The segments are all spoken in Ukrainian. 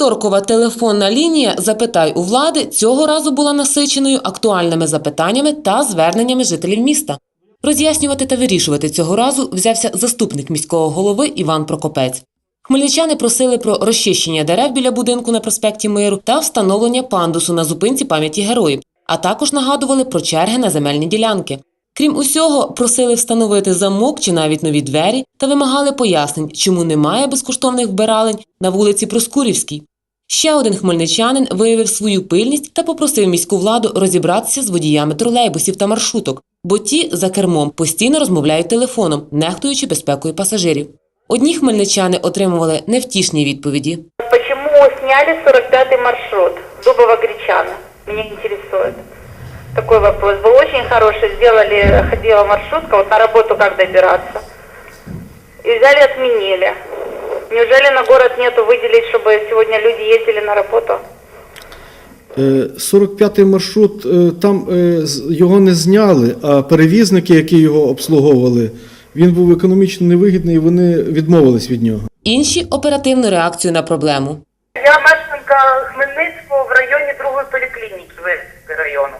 Щовівторкова телефонна лінія Запитай у влади цього разу була насиченою актуальними запитаннями та зверненнями жителів міста. Роз'яснювати та вирішувати цього разу взявся заступник міського голови Іван Прокопець. Хмельничани просили про розчищення дерев біля будинку на проспекті Миру та встановлення пандусу на зупинці пам'яті героїв, а також нагадували про черги на земельні ділянки. Крім усього, просили встановити замок чи навіть нові двері та вимагали пояснень, чому немає безкоштовних вбиралень на вулиці Проскурівській. Ще один хмельничанин виявив свою пильність та попросив міську владу розібратися з водіями тролейбусів та маршруток, бо ті за кермом постійно розмовляють телефоном, нехтуючи безпекою пасажирів. Одні хмельничани отримували невтішні відповіді. Почему сняли 45-й маршрут Дубово-Гречана? Меня интересует. Такой вопрос. Был очень хороший. Сделали, ходила маршрутка, вот на работу как добираться. И взяли, отменили. Неужели на город нету выделить, чтобы сегодня люди ездили на работу? Е, 45-й маршрут, е, там е, з- його не зняли, а перевізники, які його обслуговували, він був економічно невигідний і вони відмовились від нього. Інші оперативну реакцію на проблему. Я мешканка Хмельницького в районі другої поліклініки району.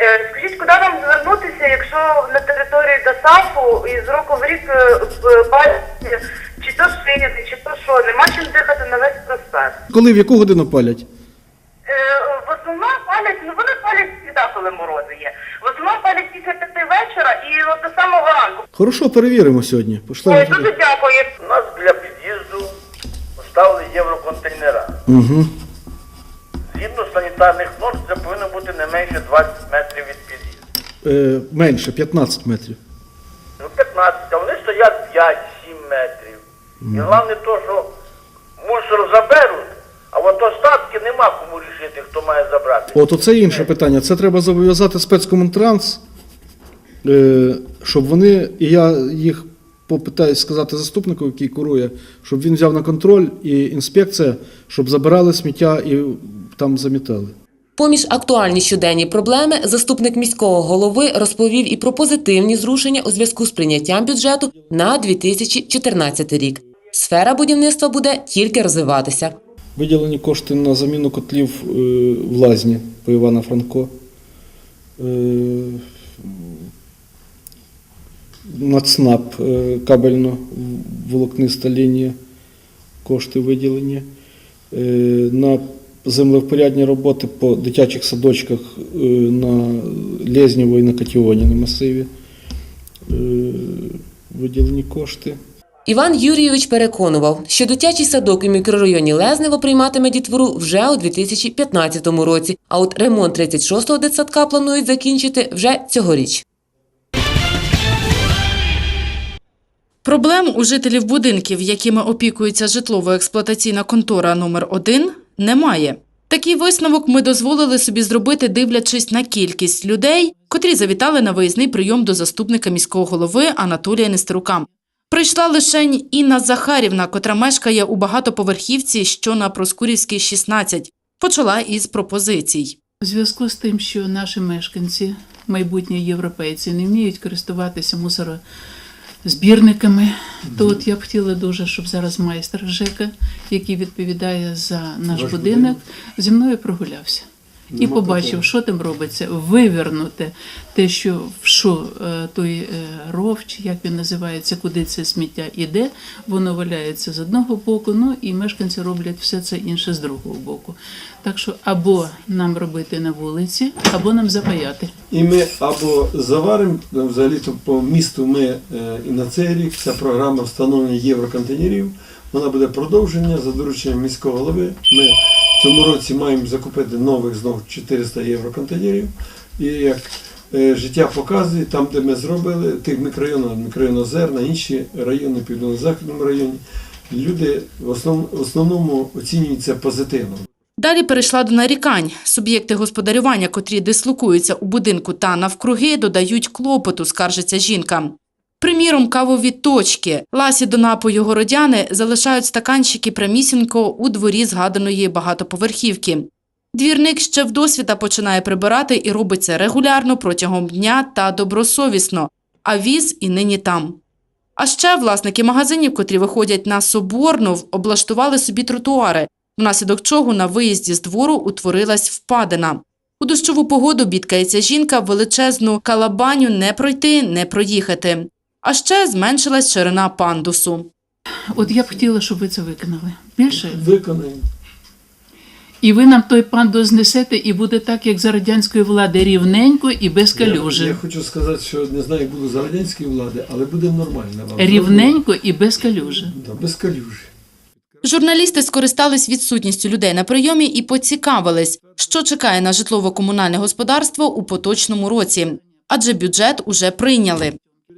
Е, Скажіть, куди нам звернутися, якщо на території ДОСАФу із року в рік бачите, чи то шиїти, чи то що, нема чим дихати на весь проспект. Коли в яку годину палять? Е, В основному палять, ну вони палять завжди, коли морози є. В основному палять після п'яти вечора і от до самого ранку. Хорошо, перевіримо сьогодні. Ой, дуже дякую. У нас для під'їзду поставили євроконтейнера. Угу. Згідно санітарних норм, це повинно бути не менше 20 метрів від під'їзду. Е, менше, 15 метрів. Ну, 15, а вони стоять 5-7 метрів. І головне то, що мусор заберуть, а от остатки нема кому рішити, хто має забрати. От оце інше питання. Це треба зобов'язати спецкомунтранс, е, щоб вони, і я їх попитаюсь сказати заступнику, який курує, щоб він взяв на контроль і інспекція, щоб забирали сміття і там замітали. Поміж актуальні щоденні проблеми заступник міського голови розповів і про позитивні зрушення у зв'язку з прийняттям бюджету на 2014 рік. Сфера будівництва буде тільки розвиватися. Виділені кошти на заміну котлів е, в лазні по Івана Франко. Е, На ЦНАП е, кабельно волокниста лінія. Кошти виділені. На землевпорядні роботи по дитячих садочках на Лезнєво і на Катіоні на масиві. Виділені кошти. Іван Юрійович переконував, що дитячий садок у мікрорайоні Лезнево прийматиме дітвору вже у 2015 році, а от ремонт 36-го дитсадка планують закінчити вже цьогоріч. Проблем у жителів будинків, якими опікується житлово-експлуатаційна контора номер 1 немає. Такий висновок ми дозволили собі зробити, дивлячись на кількість людей, котрі завітали на виїзний прийом до заступника міського голови Анатолія Нестерука. Прийшла лише Інна Захарівна, котра мешкає у багатоповерхівці, що на Проскурівській 16. Почала із пропозицій. У зв'язку з тим, що наші мешканці, майбутні європейці, не вміють користуватися мусорозбірниками, то от я б хотіла дуже, щоб зараз майстер ЖЕКа, який відповідає за наш будинок, зі мною прогулявся. І побачив, що там робиться, вивернути те, що в що е, той е, ров, чи як він називається, куди це сміття іде, воно валяється з одного боку, ну і мешканці роблять все це інше з другого боку. Так що або нам робити на вулиці, або нам запаяти. І ми або заваримо, взагалі то по місту ми е, і на цей рік ця програма встановлення євроконтейнерів, вона буде продовження за дорученням міського голови. Ми цьому році маємо закупити нових знову 400 євроконтейнерів. І як е, життя показує, там, де ми зробили, тих мікрорайонах, мікрорайон Озерна, інші райони, південно-західному районі, люди в основному, в основному оцінюють позитивно. Далі перейшла до нарікань. Суб'єкти господарювання, котрі дислокуються у будинку та навкруги, додають клопоту, скаржиться жінка. Приміром, кавові точки. Ласі до напою городяни залишають стаканчики прямісінько у дворі згаданої багатоповерхівки. Двірник ще вдосвіта починає прибирати і робить це регулярно протягом дня та добросовісно, а віз і нині там. А ще власники магазинів, котрі виходять на Соборну, облаштували собі тротуари, внаслідок чого на виїзді з двору утворилась впадина. У дощову погоду бідкається жінка величезну калабаню не пройти, не проїхати. А ще зменшилась ширина пандусу. От я б хотіла, щоб ви це виконали. Більше. Виконаємо. І ви нам той пандус знесете, і буде так, як за радянської влади, рівненько і без Я, калюжі. я хочу сказати, що не знаю, як було за радянської влади, але буде нормально вам. Рівненько і без калюжі. Да, без калюжі. Журналісти скористались відсутністю людей на прийомі і поцікавились, що чекає на житлово-комунальне господарство у поточному році, адже бюджет уже прийняли.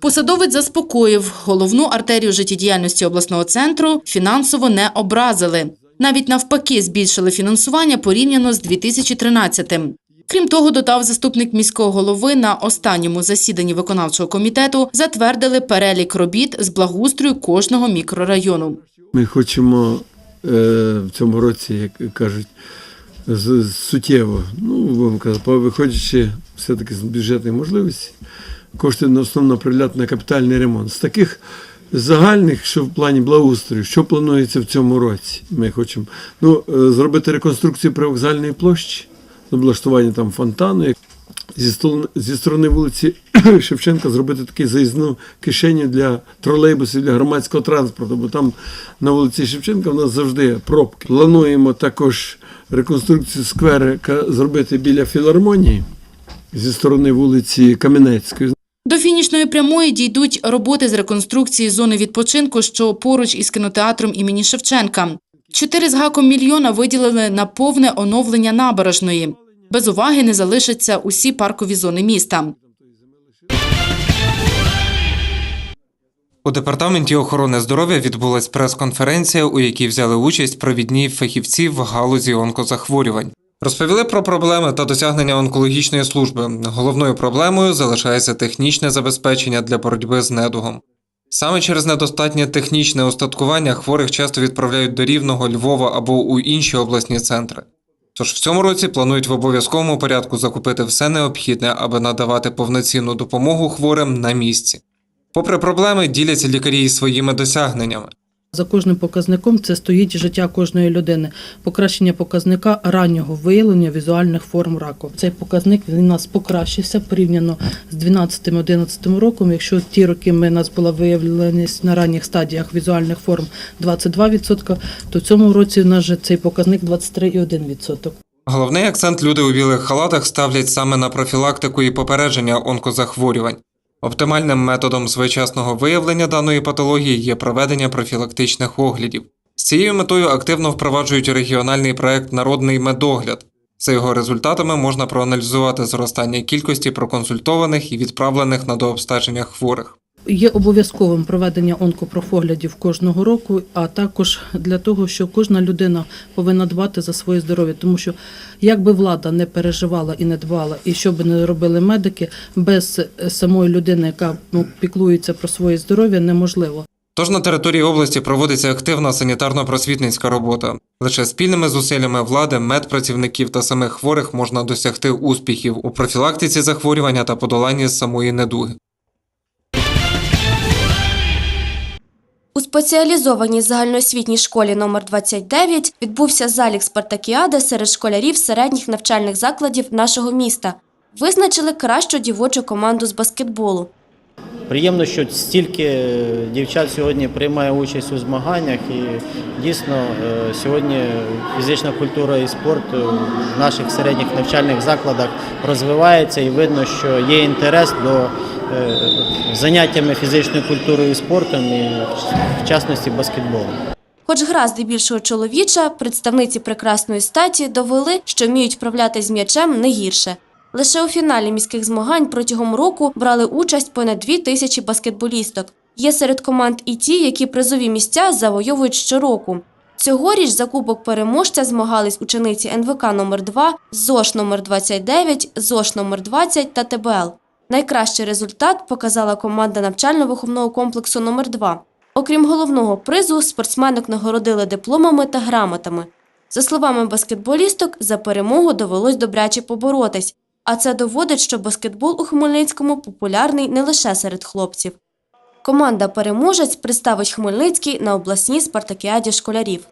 Посадовець заспокоїв, головну артерію життєдіяльності обласного центру фінансово не образили. Навіть навпаки збільшили фінансування порівняно з 2013-тим. Крім того, додав заступник міського голови на останньому засіданні виконавчого комітету затвердили перелік робіт з благоустрою кожного мікрорайону. Ми хочемо е, в цьому році, як кажуть, з- суттєво, ну, казати, виходячи все-таки з бюджетних можливостей, кошти на основно направляти на капітальний ремонт. З таких загальних, що в плані благоустрою, що планується в цьому році, ми хочемо ну, е, зробити реконструкцію привокзальної площі, облаштування там фонтану, зі сторони, зі сторони вулиці Шевченка зробити таку заїзну кишеню для тролейбусів, для громадського транспорту, бо там на вулиці Шевченка в нас завжди пробки. Плануємо також реконструкцію скверика зробити біля філармонії зі сторони вулиці Кам'янецької. Фінішної прямої дійдуть роботи з реконструкції зони відпочинку, що поруч із кінотеатром імені Шевченка. Чотири з гаком мільйона виділили на повне оновлення набережної. Без уваги не залишаться усі паркові зони міста. У департаменті охорони здоров'я відбулась прес-конференція, у якій взяли участь провідні фахівці в галузі онкозахворювань. Розповіли про проблеми та досягнення онкологічної служби. Головною проблемою залишається технічне забезпечення для боротьби з недугом. Саме через недостатнє технічне устаткування хворих часто відправляють до Рівного, Львова або у інші обласні центри. Тож в цьому році планують в обов'язковому порядку закупити все необхідне, аби надавати повноцінну допомогу хворим на місці. Попри проблеми, діляться лікарі із своїми досягненнями. За кожним показником це стоїть життя кожної людини. Покращення показника раннього виявлення візуальних форм раку. Цей показник він у нас покращився порівняно з 12-11 роком. Якщо ті роки ми у нас була виявленість на ранніх стадіях візуальних форм 22%, то в цьому році у нас же цей показник 23,1%. Головний акцент люди у білих халатах ставлять саме на профілактику і попередження онкозахворювань. Оптимальним методом своєчасного виявлення даної патології є проведення профілактичних оглядів. З цією метою активно впроваджують регіональний проект Народний медогляд. За його результатами можна проаналізувати зростання кількості проконсультованих і відправлених на дообстеження хворих. Є обов'язковим проведення онкопрофоглядів кожного року, а також для того, що кожна людина повинна дбати за своє здоров'я, тому що як би влада не переживала і не дбала, і що би не робили медики, без е, самої людини, яка ну, піклується про своє здоров'я, неможливо. Тож на території області проводиться активна санітарно-просвітницька робота. Лише спільними зусиллями влади, медпрацівників та самих хворих можна досягти успіхів у профілактиці захворювання та подоланні самої недуги. У спеціалізованій загальноосвітній школі номер 29 відбувся залік спартакіади серед школярів середніх навчальних закладів нашого міста. Визначили кращу дівочу команду з баскетболу. Приємно, що стільки дівчат сьогодні приймає участь у змаганнях, і дійсно е, сьогодні фізична культура і спорт в наших середніх навчальних закладах розвивається і видно, що є інтерес до е, заняттями фізичною культурою і спортом, і в частності баскетболом. Хоч гра здебільшого чоловіча, представниці прекрасної статі довели, що вміють вправляти з м'ячем не гірше. Лише у фіналі міських змагань протягом року брали участь понад дві тисячі баскетболісток. Є серед команд і ті, які призові місця завойовують щороку. Цьогоріч за кубок переможця змагались учениці НВК номер 2 ЗОШ номер 29 ЗОШ номер 20 та ТБЛ. Найкращий результат показала команда навчально-виховного комплексу номер 2 Окрім головного призу, спортсменок нагородили дипломами та грамотами. За словами баскетболісток, за перемогу довелось добряче поборотись, а це доводить, що баскетбол у Хмельницькому популярний не лише серед хлопців. Команда переможець представить Хмельницький на обласній спартакіаді школярів.